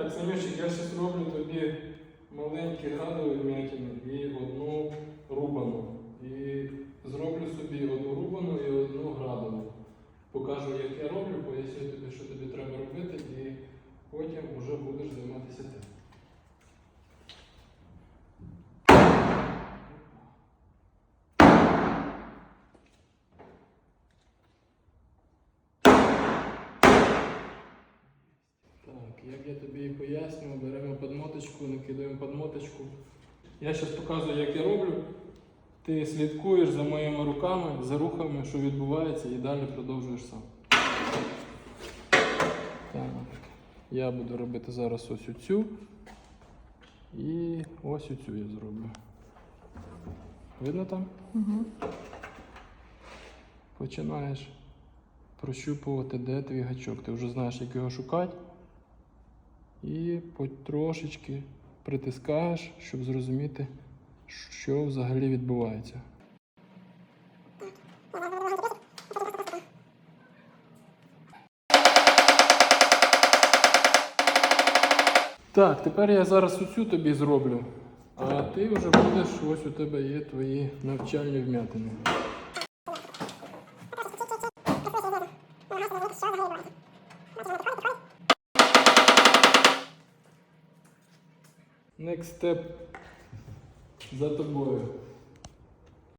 Так, Санючик, я зараз роблю тобі маленькі градові вмятини і одну рубану. І зроблю собі одну рубану і одну градову. Покажу, як я роблю, поясню тобі, що тобі треба робити, і потім вже будеш займатися тим. Так, як я тобі і пояснював, подмоточку, накидаємо подмоточку. Я зараз показую, як я роблю. Ти слідкуєш за моїми руками, за рухами, що відбувається, і далі продовжуєш сам. Так, я буду робити зараз ось оцю. І ось оцю я зроблю. Видно там? Угу. Починаєш прощупувати, де твій гачок. Ти вже знаєш, як його шукати. І потрошечки притискаєш, щоб зрозуміти, що взагалі відбувається. Так, тепер я зараз оцю тобі зроблю, а ти вже будеш, ось у тебе є твої навчальні вмятини. Next step за тобою.